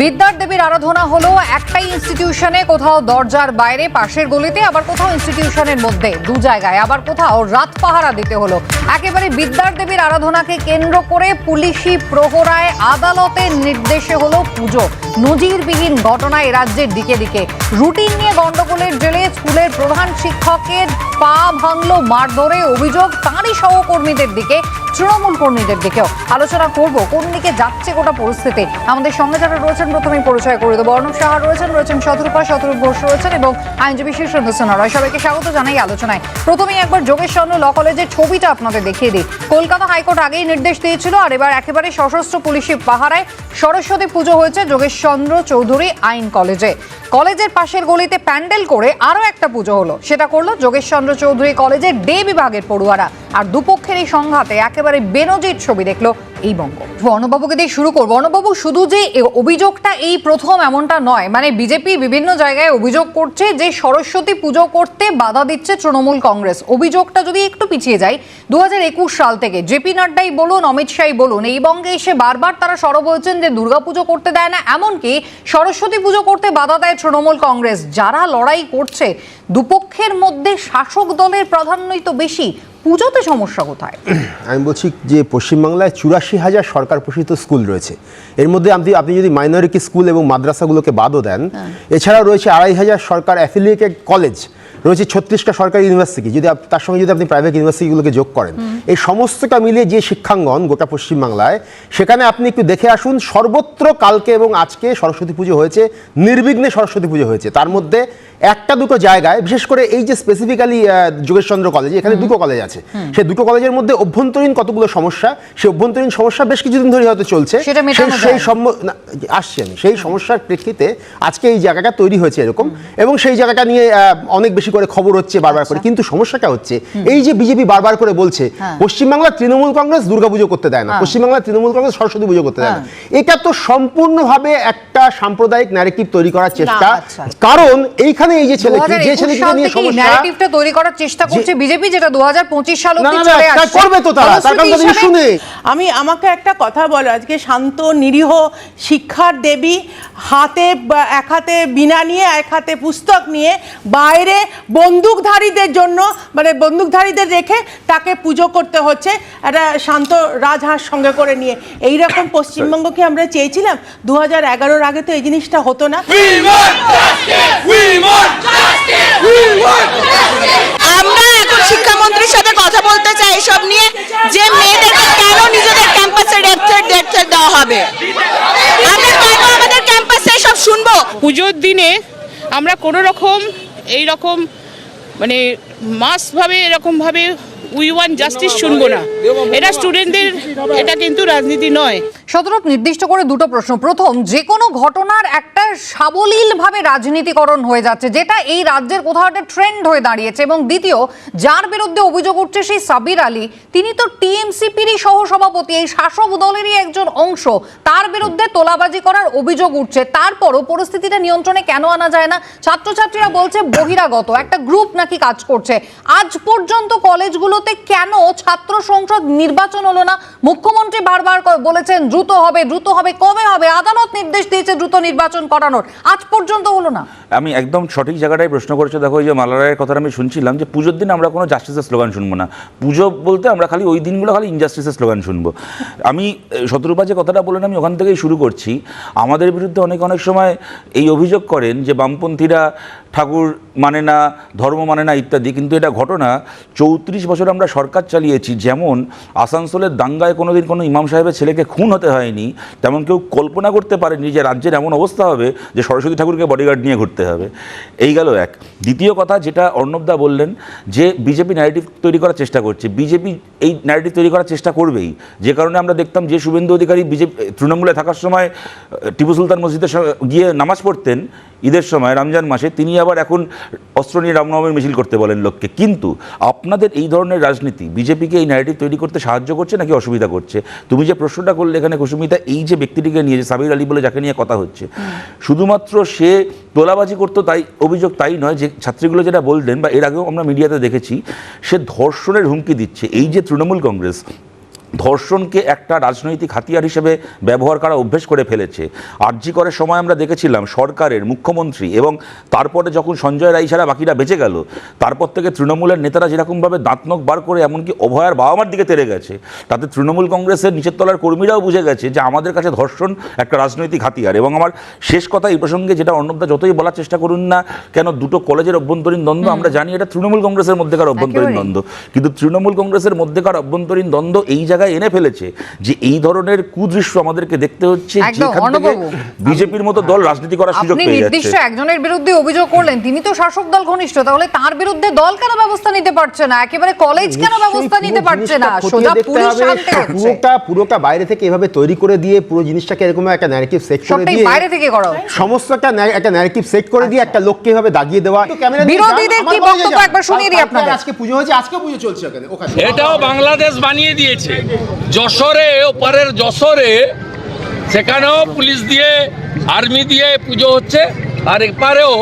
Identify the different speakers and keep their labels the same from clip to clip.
Speaker 1: বিদ্যার দেবীর আরাধনা হলো একটাই ইনস্টিটিউশনে কোথাও দরজার বাইরে, পাশের গলিতে, আবার কোথাও ইনস্টিটিউশনের মধ্যে, দু জায়গায়। আবার কোথাও রাত পাহারা দিতে হলো। একেবারে বিদ্যার দেবীর আরাধনাকে কেন্দ্র করে পুলিশি প্রহরায় আদালতের নির্দেশে হলো পুজো। নজিরবিহীন ঘটনা এ রাজ্যের দিকে দিকে। রুটিন নিয়ে গণ্ডগোলের জেলে স্কুলের প্রধান শিক্ষকের পা ভাঙলো মারধরে অভিযোগ, তাঁরই সহকর্মীদের দিকে, তৃণমূল কর্মীদের দিকেও। আলোচনা করব, কোন দিকে যাচ্ছে গোটা পরিস্থিতি? আমাদের সঙ্গে যারা রয়েছেন প্রথমেই পরিচয় করে দেবো। অর্ণব সাহা রয়েছেন রয়েছেন শতরূপা, শতরূপ ঘোষ রয়েছেন এবং আইনজীবী শীর্ষেন হোসেন রয় সবাইকে স্বাগত জানাই আলোচনায়। প্রথমেই একবার যোগেশ চন্দ্র ল কলেজের ছবিটা আপনাদের দেখিয়ে দিই। কলকাতা হাইকোর্ট আগেই নির্দেশ দিয়েছিল, আর এবার একেবারে সশস্ত্র পুলিশি পাহারায় সরস্বতী পুজো হয়েছে যোগেশচন্দ্র চৌধুরী আইন কলেজে। কলেজের পাশের গলিতে প্যান্ডেল করে আরও একটা পুজো হলো। সেটা করল যোগেশচন্দ্র চৌধুরী কলেজের ডে বিভাগের পড়ুয়ারা। আর দুপক্ষের এই সংঘাতে একেবারে বেনজির ছবি দেখল এই বঙ্গ। অর্ণবাবুকে দিয়ে শুরু করব। অর্ণবাবু শুধু যে অভিযোগটা এই প্রথম এমনটা নয় মানে বিজেপি বিভিন্ন জায়গায় অভিযোগ করছে যে সরস্বতী পুজো করতে বাধা দিচ্ছে তৃণমূল কংগ্রেস। অভিযোগটা যদি একটু পিছিয়ে যায় দু হাজার একুশ সাল থেকে জেপি নাড্ডাই বলুন, অমিত শাহই বলুন, এই বঙ্গে এসে বারবার তারা সরব হয়েছেন যে দুর্গাপুজো করতে দেয় না। এমনকি সরস্বতী পুজো করতে বাধা দেয় তৃণমূল কংগ্রেস। যারা লড়াই করছে, দুপক্ষের মধ্যে শাসক দলের প্রাধান্যই তো বেশি। পুজোতে সমস্যা কোথায়?
Speaker 2: আমি বলছি যে পশ্চিমবাংলায় চুরাশি হাজার সরকার পোষিত স্কুল রয়েছে। এর মধ্যে আপনি আপনি যদি মাইনরিটি স্কুল এবং মাদ্রাসাগুলোকে বাদও দেন এছাড়াও রয়েছে আড়াই হাজার সরকার অ্যাফিলিয়েটেড কলেজ রয়েছে ছত্রিশটা সরকারি ইউনিভার্সিটি যদি তার সঙ্গে যদি আপনি প্রাইভেট ইউনিভার্সিটিগুলোকে যোগ করেন। এই সমস্তটা মিলিয়ে যে শিক্ষাঙ্গন গোটা পশ্চিমবাংলায় সেখানে আপনি একটু দেখে আসুন সর্বত্র কালকে এবং আজকে সরস্বতী পুজো হয়েছে নির্বিঘ্নে সরস্বতী পুজো হয়েছে। তার মধ্যে একটা দুটো জায়গায় বিশেষ করে এই যে স্পেসিফিক্যালি যোগেশচন্দ্র কলেজ এখানে দুটো কলেজ আছে। সেই দুটো কলেজের মধ্যে অভ্যন্তরীণ কতগুলো সমস্যা সেই অভ্যন্তরীণ সমস্যা বেশ কিছুদিন ধরে হয়তো চলছে। সেই- আসছি আমি। সেই সমস্যার প্রেক্ষিতে আজকে এই জায়গাটা তৈরি হয়েছে এরকম এবং সেই জায়গাটা নিয়ে অনেক বেশি করে খবর হচ্ছে বারবার করে কিন্তু সমস্যাটা হচ্ছে এই যে বিজেপি বারবার করে বলছে
Speaker 1: হ্যাঁ।
Speaker 2: পশ্চিমবাংলার তৃণমূল কংগ্রেস দুর্গাপুজো করতে দেয় না
Speaker 1: হ্যাঁ।
Speaker 2: পশ্চিমবাংলার তৃণমূল কংগ্রেস সরস্বতী পুজো করতে দেয় না
Speaker 1: হ্যাঁ।
Speaker 2: এটা তো সম্পূর্ণভাবে একটা সাম্প্রদায়িক ন্যারেটিভ তৈরি করার চেষ্টা
Speaker 1: আচ্ছা।
Speaker 2: কারণ এইখানে এই যে ছেলে যে ছেলেকে নিয়ে সমস্যা
Speaker 1: ন্যারেটিভটা তৈরি করার চেষ্টা করছে বিজেপি যেটা দু হাজার পঁচিশ সাল
Speaker 2: না,
Speaker 1: অব্দি
Speaker 2: না,
Speaker 1: চলে আসছে
Speaker 2: করবে তো তারা তার কারণ তাদের শুনে
Speaker 3: আমি আমাকে একটা কথা বলো আজকে শান্ত নিরীহ শিক্ষার দেবী হাতে বা- এক হাতে বিনা নিয়ে এক হাতে পুস্তক নিয়ে বাইরে বন্দুকধারীদের জন্য মানে বন্দুকধারীদের রেখে তাকে পুজো করতে হচ্ছে একটা শান্ত রাজহাঁস সঙ্গে করে নিয়ে। এই রকম পশ্চিমবঙ্গ কি আমরা চেয়েছিলাম দু হাজার এগারোর আগে তো এই জিনিসটা হতো না।
Speaker 4: আমরা এখন শিক্ষামন্ত্রীর সাথে কথা বলতে চাই এসব নিয়ে। যে মেয়েদেরকে কেন নিজেদের ক্যাম্পাসে ডেথ ডেথ দেওয়া হবে? আমরা কেন আমাদের ক্যাম্পাসে সব শুনব?
Speaker 5: পুজোর দিনে আমরা কোনো রকম এই রকম মানে মাসভাবে এরকমভাবে উই ওয়ান জাস্টিস শুনব না। এটা স্টুডেন্টদের এটা কিন্তু রাজনীতি নয়।
Speaker 1: শতরূপ নির্দিষ্ট করে দুটো প্রশ্ন। প্রথম, যে কোনো ঘটনার একটা সাবলীলভাবে রাজনীতিকরণ হয়ে যাচ্ছে, যেটা এই রাজ্যের কোথাও একটা ট্রেন্ড হয়ে দাঁড়িয়েছে। এবং দ্বিতীয়, যার বিরুদ্ধে অভিযোগ উঠছে সেই সাবির আলী, তিনি তো টিএমসিপিরই সহসভাপতি, এই শাসক দলেরই একজন অংশ, তার বিরুদ্ধে তোলাবাজি করার অভিযোগ উঠছে। তারপরও পরিস্থিতিটা নিয়ন্ত্রণে কেন আনা যায় না? ছাত্রছাত্রীরা বলছে বহিরাগত, একটা গ্রুপ নাকি কাজ করছে। আজ পর্যন্ত কলেজগুলোতে কেন ছাত্র সংসদ নির্বাচন হলো না? মুখ্যমন্ত্রী বারবার বলেছেন দ্রুত হবে দ্রুত হবে, কবে হবে? আদালত নির্দেশ দিয়েছে দ্রুত নির্বাচন করানোর। আজ পর্যন্ত হলো না।
Speaker 6: আমি একদম সঠিক জায়গাটাই প্রশ্ন করেছ। দেখো ওই যে মালারায়ের কথাটা আমি শুনছিলাম যে পুজোর দিন আমরা কোনো জাস্টিসের স্লোগান শুনব না। পুজো বলতে আমরা খালি ওই দিনগুলো খালি ইনজাস্টিসের স্লোগান শুনব। আমি শত্রুপা যে কথাটা বললেন আমি ওখান থেকেই শুরু করছি। আমাদের বিরুদ্ধে অনেক অনেক সময় এই অভিযোগ করেন যে বামপন্থীরা ঠাকুর মানে না, ধর্ম মানে না ইত্যাদি। কিন্তু এটা ঘটনা চৌত্রিশ বছর আমরা সরকার চালিয়েছি। যেমন আসানসোলের দাঙ্গায় কোনো দিন কোনো ইমাম সাহেবের ছেলেকে খুন হতে হয়নি, তেমন কেউ কল্পনা করতে পারেনি যে রাজ্যের এমন অবস্থা হবে যে সরস্বতী ঠাকুরকে বডিগার্ড নিয়ে ঘুরতে হবে। এই গেল এক। দ্বিতীয় কথা যেটা অর্ণবদা বললেন যে বিজেপি ন্যারেটিভ তৈরি করার চেষ্টা করছে। বিজেপি এই ন্যারেটিভ তৈরি করার চেষ্টা করবেই। যে কারণে আমরা দেখতাম যে শুভেন্দু অধিকারী বিজেপি, তৃণমূলে থাকার সময় টিপু সুলতান মসজিদে গিয়ে নামাজ পড়তেন ঈদের সময়, রমজান মাসে, তিনি আবার এখন অস্ত্র নিয়ে রামনবমীর মিছিল করতে বলেন লোককে। কিন্তু আপনাদের এই ধরনের রাজনীতি, বিজেপিকে এই ন্যারেটিভ তৈরি করতে সাহায্য করছে নাকি অসুবিধা করছে? তুমি যে প্রশ্নটা করলে এখানে কুসুমিতা এই যে ব্যক্তিটিকে নিয়ে যে সাবির আলী বলে যাকে নিয়ে কথা হচ্ছে, শুধুমাত্র সে তোলাবাজি করতো তাই অভিযোগ তাই নয় যে ছাত্রীগুলো যেটা বললেন বা এর আগেও আমরা মিডিয়াতে দেখেছি, সে ধর্ষণের হুমকি দিচ্ছে। এই যে তৃণমূল কংগ্রেস ধর্ষণকে একটা রাজনৈতিক হাতিয়ার হিসেবে ব্যবহার করা অভ্যেস করে ফেলেছে। আরজি করার সময় আমরা দেখেছিলাম সরকারের মুখ্যমন্ত্রী এবং তারপরে যখন সঞ্জয় রায় ছাড়া বাকিরা বেঁচে গেল তারপর থেকে তৃণমূলের নেতারা যেরকমভাবে দাঁতনক বার করে এমনকি অভয়ার বাবা মার দিকে তেরে গেছে তাতে তৃণমূল কংগ্রেসের নিচের তলার কর্মীরাও বুঝে গেছে যে আমাদের কাছে ধর্ষণ একটা রাজনৈতিক হাতিয়ার এবং আমার শেষ কথা এই প্রসঙ্গে যেটা অর্ণবদা যতই বলার চেষ্টা করুন না কেন দুটো কলেজের অভ্যন্তরীণ দ্বন্দ্ব আমরা জানি এটা তৃণমূল কংগ্রেসের মধ্যেকার অভ্যন্তরীণ দ্বন্দ্ব। কিন্তু তৃণমূল কংগ্রেসের মধ্যেকার অভ্যন্তরীণ দ্বন্দ্ব এই জায়গায় এনে ফেলেছে যে এই ধরনের কুদৃশ্য আমাদেরকে দেখতে হচ্ছে যেখান থেকে বিজেপির মতো দল রাজনীতি করার সুযোগ
Speaker 1: নির্দিষ্ট একজনের বিরুদ্ধে অভিযোগ করলেন তিনি তো শাসক দল ঘনিষ্ঠ তাহলে তার বিরুদ্ধে দল কেন ব্যবস্থা নিতে পারছে না? একেবারে কলেজ কেন ব্যবস্থা নিতে পারছে না? সোজা পুলিশ আনতে
Speaker 2: পুরোটা পুরোটা বাইরে থেকে এভাবে তৈরি করে দিয়ে পুরো জিনিসটাকে এরকম একটা ন্যারেটিভ সেট করে দিয়ে
Speaker 1: বাইরে থেকে করা।
Speaker 2: সমস্ত একটা একটা ন্যারেটিভ সেট করে দিয়ে একটা লোককে এভাবে দাগিয়ে দেওয়া।
Speaker 1: বিরোধীদের কি বক্তব্য একবার শুনিয়ে দিই আপনাদের।
Speaker 2: আজকে পুজো হয়েছে আজকে পুজো চলছে ওখানে ওখানে।
Speaker 7: এটাও বাংলাদেশ বানিয়ে দিয়েছে। যশোরে, ওপারের যশোরে, সেখানেও পুলিশ দিয়ে আর্মি দিয়ে পুজো হচ্ছে, আর এপারেও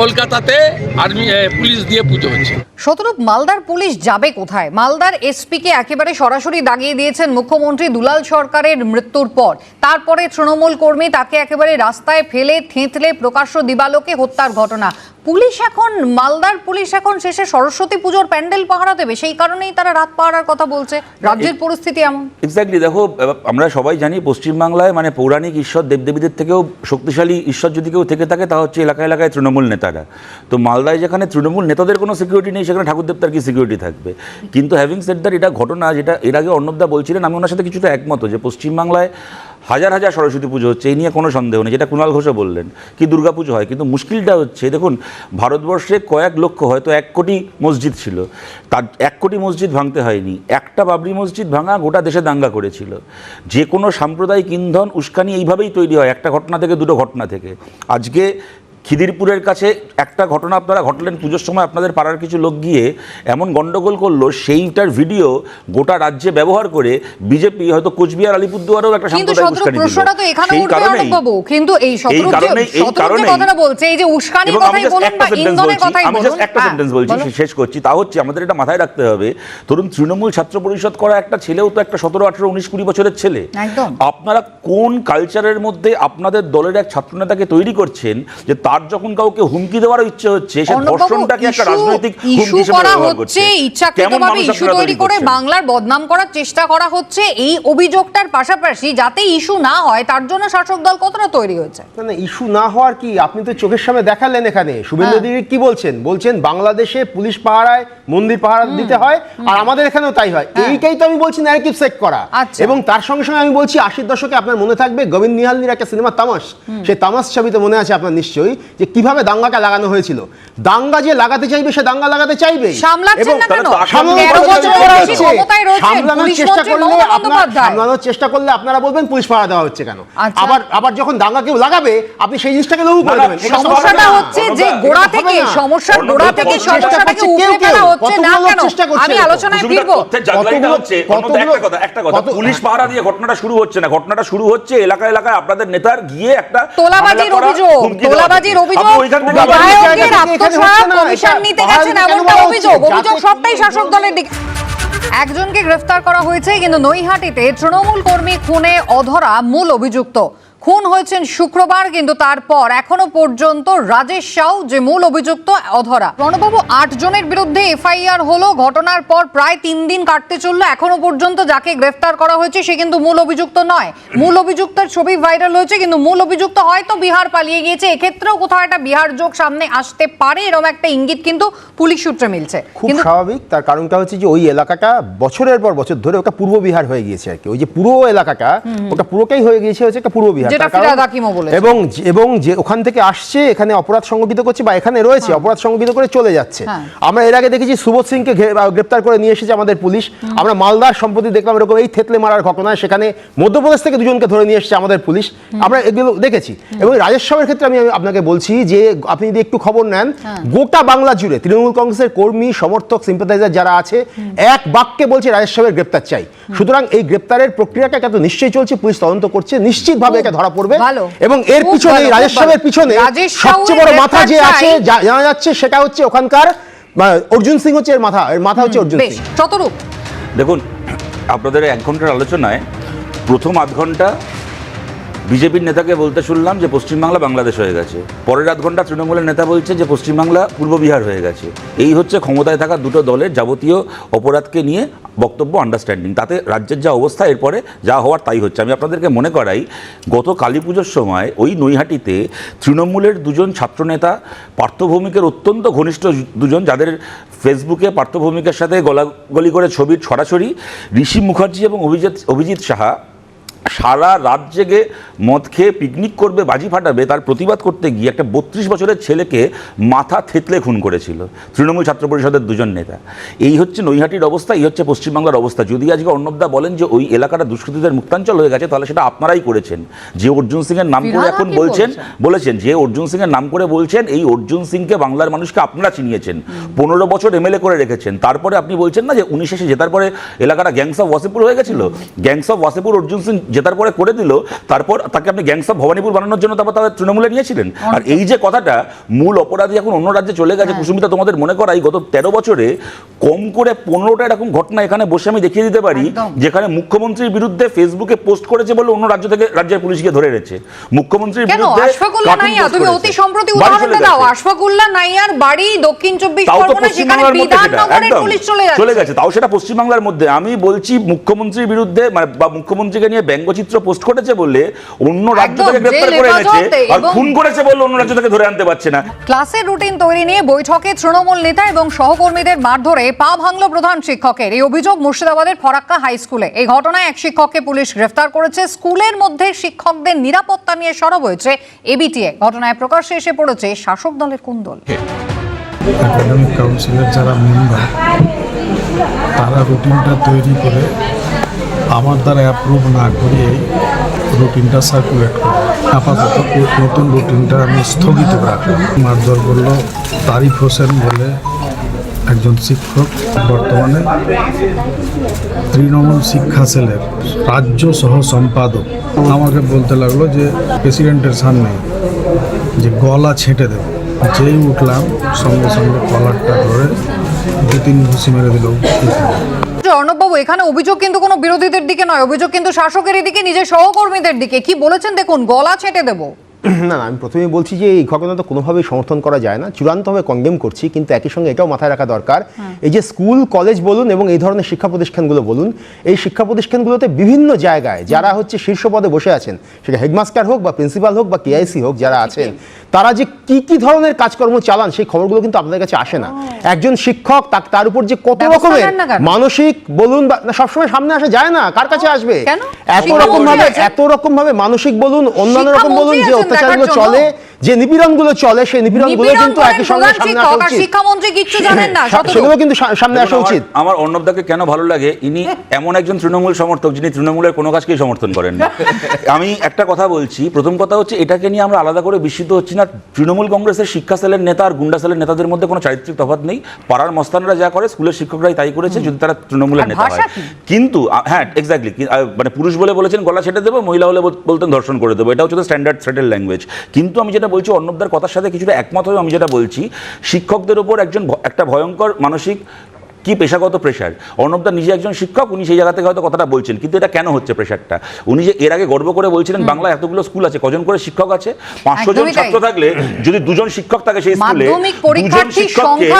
Speaker 7: কলকাতাতে আর্মি পুলিশ দিয়ে পুজো হচ্ছে।
Speaker 1: শতরূপ মালদার পুলিশ যাবে কোথায়? মালদার এসপি কে একেবারে সরাসরি দাগিয়ে দিয়েছেন মুখ্যমন্ত্রী দুলাল সরকারের মৃত্যুর পর। তারপরে তৃণমূল কর্মী তাকে একেবারে রাস্তায় ফেলে থেঁতলে প্রকাশ্য দিবালোকে হত্যার ঘটনা। পুলিশ এখন মালদার পুলিশ এখন শেষে সরস্বতী পুজোর প্যান্ডেল পাহারা দেবে। সেই কারণেই তারা রাত পাহারার কথা বলছে। রাজ্যের পরিস্থিতি এমন।
Speaker 6: এক্স্যাক্টলি দেখো আমরা সবাই জানি পশ্চিমবাংলায় মানে পৌরাণিক ঈশ্বর দেবদেবীদের থেকেও শক্তিশালী ঈশ্বর যদি কেউ থেকে থাকে তা হচ্ছে এলাকায় এলাকায় তৃণমূল নেতারা। তো মালদায় যেখানে তৃণমূল নেতাদের কোনো সিকিউরিটি নেই সেখানে ঠাকুর দেবতার কি সিকিউরিটি থাকবে? কিন্তু হ্যাভিং সেট দ্যাট এটা ঘটনা যেটা এর আগে অর্ণবদা বলছিলেন, আমি ওনার সাথে কিছুটা একমত যে পশ্চিমবাংলায় হাজার হাজার সরস্বতী পুজো হচ্ছে এই নিয়ে কোনো সন্দেহ নেই, যেটা কুণাল ঘোষও বললেন, কি দুর্গাপুজো হয়। কিন্তু মুশকিলটা হচ্ছে, দেখুন, ভারতবর্ষে কয়েক লক্ষ হয়তো এক কোটি মসজিদ ছিল, তার এক কোটি মসজিদ ভাঙতে হয়নি, একটা বাবরি মসজিদ ভাঙা গোটা দেশে দাঙ্গা করেছিল। যে কোনো সাম্প্রদায়িক ইন্ধন, উস্কানি এইভাবেই তৈরি হয়, একটা ঘটনা থেকে দুটো ঘটনা থেকে। আজকে খিদিরপুরের কাছে একটা ঘটনা আপনারা ঘটলেন পুজোর সময় আপনাদের পাড়ার কিছু লোক গিয়ে এমন গন্ডগোল করল সেইটার ভিডিও গোটা রাজ্যে ব্যবহার করে বিজেপি হয়তো কোচবিহার আলিপুরদুয়ারেও একটা সাম্প্রদায়িক উস্কানি দিল। সেই
Speaker 1: উঠবে কিন্তু এই
Speaker 6: এই
Speaker 1: শত্রু
Speaker 6: এই
Speaker 1: শত্রু যে
Speaker 6: কারণেই
Speaker 1: কথাটা বলছে এই যে উস্কানির
Speaker 6: আমি
Speaker 1: কথাই বলুন
Speaker 6: একটা
Speaker 1: বা ইন্ধনের
Speaker 6: বলছি, আমি একটা
Speaker 1: হ্যাঁ,
Speaker 6: সেন্টেন্স বলছি শেষ করছি। তা হচ্ছে আমাদের এটা মাথায় রাখতে হবে। ধরুন তৃণমূল ছাত্র পরিষদ করা একটা ছেলেও তো একটা সতেরো আঠেরো উনিশ কুড়ি বছরের ছেলে। আপনারা কোন কালচারের মধ্যে আপনাদের দলের এক ছাত্রনেতাকে তৈরি করছেন যে তার যখন কাউকে হুমকি দেওয়ারও ইচ্ছে হচ্ছে সে ধর্ষণটাকে একটা রাজনৈতিক হুমকি হিসেবে
Speaker 1: করা
Speaker 6: ব্যবহার করছে।
Speaker 1: ইচ্ছাকৃতভাবে ইস্যু তৈরি করে বাংলার বদনাম করার চেষ্টা করা হচ্ছে এই অভিযোগটার পাশাপাশি যাতে ইস্যু না হয় তার জন্য শাসক দল কতটা তৈরি হয়েছে?
Speaker 2: না না ইস্যু না হওয়ার কি আপনি তো চোখের সামনে দেখালেন এখানে। শুভেন্দু
Speaker 1: হ্যাঁ।
Speaker 2: অধিকারী কি বলছেন? বলছেন বাংলাদেশে পুলিশ পাহারায় মন্দির পাহারা দিতে হয় আর আমাদের এখানেও তাই হয়। এইটাই তো আমি বলছি ন্যারেটিভ সেট করা।
Speaker 1: হ্যাঁ। আচ্ছা।
Speaker 2: এবং তার সঙ্গে সঙ্গে আমি বলছি আশির দশকে আপনার মনে থাকবে গোবিন্দ নিহালনির একটা সিনেমা তামাস। সেই তামাস ছবিতে মনে আছে আপনার নিশ্চয়ই। যে কীভাবে দাঙ্গাকে লাগানো হয়েছিল। দাঙ্গা যে লাগাতে চাইবে সে দাঙ্গা লাগাতে চাইবে।
Speaker 1: সামলাচ্ছেন না কেন?
Speaker 2: সামলানোর চেষ্টা করলে আপনার সামলানোর চেষ্টা করলে আপনারা বলবেন পুলিশ পাহারা দেওয়া হচ্ছে কেন?
Speaker 1: আচ্ছা।
Speaker 2: আবার আবার যখন দাঙ্গা কেউ লাগাবে আপনি সেই জিনিসটাকে লঘু করে দেবেন।
Speaker 1: সমস্যাটা হচ্ছে যে গোড়া থেকে সমস্যার গোড়া থেকে সমস্যাটাকে ফেলা হচ্ছে না কেন? আমি আলোচনায় ফিরবো।
Speaker 6: জাগলাইটা হচ্ছে, একটা কথা একটা কথা। পুলিশ পাহারা দিয়ে ঘটনাটা শুরু হচ্ছে না। ঘটনাটা শুরু হচ্ছে এলাকা এলাকায়। আপনাদের নেতার গিয়ে একটা
Speaker 1: তোলাবাজির অভিযোগ
Speaker 6: হুমকি
Speaker 1: তোলাবাজির অভিযোগ বিধায়কের আত্মসাৎ কমিশন নিতে গেছেন এমনটা অভিযোগ? অভিযোগ সবটাই শাসক দলের দিকে একজনকে গ্রেফতার করা হয়েছে কিন্তু নৈহাটিতে তৃণমূল কর্মী খুনে অধরা মূল অভিযুক্ত। খুন হয়েছেন শুক্রবার কিন্তু তারপর এখনও পর্যন্ত রাজেশ সাউ যে মূল অভিযুক্ত অধরা। প্রণবাবু আট জনের বিরুদ্ধে এফআইআর হলো ঘটনার পর প্রায় তিন দিন কাটতে চলল এখনও পর্যন্ত যাকে গ্রেফতার করা হয়েছে সে কিন্তু মূল অভিযুক্ত নয়। মূল অভিযুক্তের ছবি ভাইরাল হয়েছে কিন্তু মূল অভিযুক্ত হয়তো বিহার পালিয়ে গিয়েছে এক্ষেত্রেও কোথাও একটা বিহার যোগ সামনে আসতে পারে এরকম একটা ইঙ্গিত কিন্তু পুলিশ সূত্রে মিলছে।
Speaker 2: খুব স্বাভাবিক তার কারণটা হচ্ছে যে ওই এলাকাটা বছরের পর বছর ধরে ওটা পূর্ব বিহার হয়ে গিয়েছে আর কি। ওই যে পুরো এলাকাটা ওটা পুরোটাই হয়ে গিয়েছে হচ্ছে একটা পূর্ব বিহার।
Speaker 1: যেটা
Speaker 2: তার
Speaker 1: হাকিমও বলেছে।
Speaker 2: এবং এবং যে ওখান থেকে আসছে এখানে অপরাধ সংগঠিত করছে বা এখানে রয়েছে অপরাধ সংগঠিত করে চলে যাচ্ছে।
Speaker 1: হ্যাঁ।
Speaker 2: আমরা এর আগে দেখেছি সুবোধ সিংকে গ্রেপ্তার করে নিয়ে এসেছে আমাদের পুলিশ। আমরা মালদার সম্প্রতি দেখলাম এরকম এই থেতলে মারার ঘটনায় সেখানে মধ্যপ্রদেশ থেকে দুজনকে ধরে নিয়ে এসেছে আমাদের পুলিশ। আমরা এগুলো দেখেছি। এবং রাজস্বের ক্ষেত্রে আমি আপনাকে বলছি যে আপনি যদি একটু খবর নেন
Speaker 1: হ্যাঁ।
Speaker 2: গোটা বাংলা জুড়ে তৃণমূল কংগ্রেসের কর্মী সমর্থক সিম্পাথাইজার যারা আছে এক বাক্যে বলছে রাজস্বের গ্রেপ্তার চাই। সুতরাং এই গ্রেপ্তারের প্রক্রিয়াটা কিন্তু নিশ্চয়ই চলছে পুলিশ তদন্ত করছে নিশ্চিতভাবে এটা ধরা পড়বে। এবং এর পিছনে রাজস্বের পিছনে সবচেয়ে বড় মাথা যে আছে জানা যাচ্ছে সেটা হচ্ছে ওখানকার অর্জুন সিং হচ্ছে এর মাথা এর মাথা হচ্ছে অর্জুন সিং।
Speaker 1: শতরূপ।
Speaker 6: দেখুন আপনাদের এক ঘণ্টার আলোচনায় প্রথম আধ ঘণ্টা বিজেপির নেতাকে বলতে শুনলাম যে পশ্চিমবাংলা বাংলাদেশ হয়ে গেছে। পরের আধ ঘণ্টা তৃণমূলের নেতা বলছে যে পশ্চিমবাংলা পূর্ব বিহার হয়ে গেছে। এই হচ্ছে ক্ষমতায় থাকা দুটো দলের যাবতীয় অপরাধকে নিয়ে বক্তব্য আন্ডারস্ট্যান্ডিং তাতে রাজ্যের যা অবস্থা, এরপরে যা হওয়ার তাই হচ্ছে। আমি আপনাদেরকে মনে করাই, গত কালী পুজোর সময় ওই নৈহাটিতে তৃণমূলের দুজন ছাত্রনেতা পার্থভৌমিকের অত্যন্ত ঘনিষ্ঠ দুজন, যাদের ফেসবুকে পার্থভৌমিকের সাথে গলাগলি করে ছবির ছড়াছড়ি, ঋষি মুখার্জি এবং অভিজিৎ অভিজিৎ সাহা সারা রাত জেগে মদ খেয়ে পিকনিক করবে বাজি ফাটাবে তার প্রতিবাদ করতে গিয়ে একটা বত্রিশ বছরের ছেলেকে মাথা থেতলে খুন করেছিল তৃণমূল ছাত্র পরিষদের দুজন নেতা। এই হচ্ছে নৈহাটির অবস্থা এই হচ্ছে পশ্চিমবাংলার অবস্থা। যদি আজকে অর্ণবদা বলেন যে ওই এলাকাটা দুষ্কৃতীদের মুক্তাঞ্চল হয়ে গেছে তাহলে সেটা আপনারাই করেছেন। যে অর্জুন সিংয়ের নাম করে এখন বলছেন
Speaker 1: বলছেন।
Speaker 6: যে অর্জুন সিংয়ের নাম করে বলছেন এই অর্জুন সিংকে বাংলার মানুষকে আপনারা চিনিয়েছেন। পনেরো বছর এমএলএ করে রেখেছেন। তারপরে আপনি বলছেন না যে উনি শেষে জেতার পরে এলাকাটা গ্যাংস অফ ওয়াসিপুর হয়ে গেছিল? গ্যাংস অফ ওয়াসিপুর অর্জুন সিং জেতার পরে করে দিল তারপর তাকে আপনি গ্যাংস অফ ভবানীপুর বানানোর জন্য তারপর তাদের তৃণমূলে নিয়েছিলেন। আর এই যে কথাটা মূল অপরাধী এখন অন্য রাজ্যে চলে গেছে কুসুমিতা তোমাদের মনে করাই গত তেরো বছরে কম করে পনেরোটা এরকম ঘটনা এখানে বসে আমি দেখিয়ে দিতে পারি যেখানে মুখ্যমন্ত্রীর বিরুদ্ধে ফেসবুকে পোস্ট করেছে বলে অন্য রাজ্য থেকে রাজ্যের পুলিশকে ধরে রেখেছে মুখ্যমন্ত্রীর বিরুদ্ধে
Speaker 1: তুমি অতি সম্প্রতি
Speaker 6: চলে
Speaker 1: দাও। আশফাকুল্লাহ নাইয়ার বাড়ি দক্ষিণ চব্বিশ পরগনা সেখানে
Speaker 6: পশ্চিমবাংলার মধ্যে
Speaker 1: বিধাননগরের পুলিশ চলে
Speaker 6: চলে গেছে তাও সেটা পশ্চিমবাংলার মধ্যে। আমি বলছি মুখ্যমন্ত্রীর বিরুদ্ধে মানে বা মুখ্যমন্ত্রীকে নিয়ে ব্যঙ্গচিত্র পোস্ট করেছে বলে অন্য রাজ্য থেকে গ্রেফতার করে এনেছে আর খুন করেছে বলে অন্য রাজ্য থেকে ধরে আনতে পারছে না।
Speaker 1: ক্লাসের রুটিন তৈরি নিয়ে বৈঠকে তৃণমূল নেতা এবং সহকর্মীদের মারধরে পা ভাঙল প্রধান শিক্ষকের। এই অভিযোগ মুর্শিদাবাদের ফরাক্কা হাই স্কুলে। এই ঘটনায় এক শিক্ষককে পুলিশ গ্রেফতার করেছে। স্কুলের মধ্যে শিক্ষকদের নিরাপত্তা নিয়ে সরব হয়েছে এবিটিএ। ঘটনায় প্রকাশ্যে এসে পড়েছে শাসক দলের কুন্দল
Speaker 8: একাডেমিক কাউন্সিলের যারা মেম্বার তারা রুটিনটা তৈরি করে আমার দ্বারা অ্যাপ্রুভ না করিয়ে রুটিনটা সার্কুলেট করে। আপাতত নতুন রুটিনটা আমি স্থগিত রাখলাম। মারধর করল তারিফ হোসেন বলে একজন শিক্ষক বর্তমানে। তৃণমূল শিক্ষা সেলের রাজ্য সহ সম্পাদক। আমাকে বলতে লাগল যে প্রেসিডেন্টের সামনে যে গলা ছেঁটে দেবো। যেই উঠলাম, সঙ্গে সঙ্গে কলারটা ধরে দু তিন ঘুষি মেরে দিল।
Speaker 1: অর্ণববাবু, এখানে অভিযোগ কিন্তু কোনো বিরোধীদের দিকে নয়, অভিযোগ কিন্তু শাসকের দিকে, নিজের সহকর্মীদের দিকে। কি বলেছেন দেখুন, গলা ছেটে দেবো।
Speaker 2: না না আমি প্রথমেই বলছি যে এই ঘটনাটা কোনোভাবেই সমর্থন করা যায় না। চূড়ান্তভাবে কন্ডেম করছি কিন্তু একই সঙ্গে এটাও মাথায় রাখা দরকার। এই যে স্কুল কলেজ বলুন এবং এই ধরনের শিক্ষা প্রতিষ্ঠানগুলো বলুন এই শিক্ষা প্রতিষ্ঠানগুলোতে বিভিন্ন জায়গায় যারা হচ্ছে শীর্ষ পদে বসে আছেন সেটা হেডমাস্টার হোক বা প্রিন্সিপাল হোক বা কেআইসি হোক যারা আছেন তারা যে কি কি ধরনের কাজকর্ম চালান সেই খবরগুলো কিন্তু আপনাদের কাছে আসে না। একজন শিক্ষক তা- তার উপর যে কত রকমের? মানসিক বলুন বা সবসময় সামনে আসা যায় না কার কাছে আসবে? এত রকম ভাবে এত রকম ভাবে মানসিক বলুন অন্যান্য রকম বলুন যে অত্যাচারগুলো চলে। যে নিপীড়নগুলো চলে সেই নিপীড়নগুলো
Speaker 1: নিপীড়ন
Speaker 2: কিন্তু একই সঙ্গে সামনে আসা উচিত।
Speaker 1: শিক্ষামন্ত্রী কিচ্ছু জানেন না
Speaker 2: সেগুলো কিন্তু সামনে আসা উচিত।
Speaker 6: আমার অর্ণবদাকে কেন ভালো লাগে? ইনি এমন একজন তৃণমূল সমর্থক যিনি তৃণমূলের কোনো কাজকেই সমর্থন করেন না। আমি একটা কথা বলছি প্রথম কথা হচ্ছে এটাকে নিয়ে আমরা আলাদা করে বিস্মিত হচ্ছি না। তৃণমূল কংগ্রেসের শিক্ষা সেলের নেতা আর গুন্ডা সেলের নেতাদের মধ্যে কোনো চারিত্রিক তফাৎ নেই। পাড়ার মস্তানরা যা করে স্কুলের শিক্ষকরাই তাই করেছে যদি তারা তৃণমূলের নেতা হয়। কিন্তু হ্যাঁ এক্স্যাক্টলি মানে পুরুষ বলে বলেছেন গলা ছেটে দেবো মহিলা হলে বলতেন ধর্ষণ করে দেবো। এটা হচ্ছে স্ট্যান্ডার্ড সেটেল ল্যাঙ্গুয়েজ কিন্তু আমি যেটা বলছি, অর্ণবদার কথার সাথে কিছুটা একমত হয়ে আমি যেটা বলছি, শিক্ষকদের উপর একজন একটা ভয়ঙ্কর মানসিক কি পেশাগত প্রেশার অর্ণবদা নিজে একজন শিক্ষক উনি সেই জায়গা থেকে হয়তো কথাটা বলছেন কিন্তু এটা কেন হচ্ছে প্রেশারটা উনি যে এর আগে গর্ব করে বলছিলেন বাংলায় এতগুলো স্কুল আছে কজন করে শিক্ষক আছে? পাঁচশো জন ছাত্র থাকলে যদি দুজন শিক্ষক থাকে সেই স্কুলে দুজন শিক্ষককে-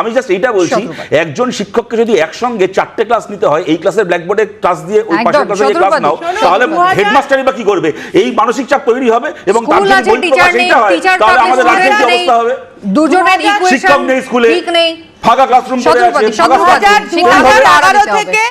Speaker 6: আমি জাস্ট এইটা বলছি একজন শিক্ষককে যদি একসঙ্গে চারটে ক্লাস নিতে হয় এই ক্লাসের ব্ল্যাকবোর্ডে ক্লাস দিয়ে ওই পাশের ক্লাসে ক্লাস নাও তাহলে
Speaker 3: দু
Speaker 6: হেডমাস্টারই বা কি করবে? এই মানসিক চাপ তৈরি হবে এবং তার প্রকাশ এইটা হয় তাহলে আমাদের রাজ্যের কি অবস্থা হবে।
Speaker 1: দুজনের ইকুয়েশন
Speaker 6: শিক্ষক নেই স্কুলে।
Speaker 1: ঠিক নেই।
Speaker 6: ফাঁকা ক্লাসরুম পড়ে আছে।
Speaker 3: থেকে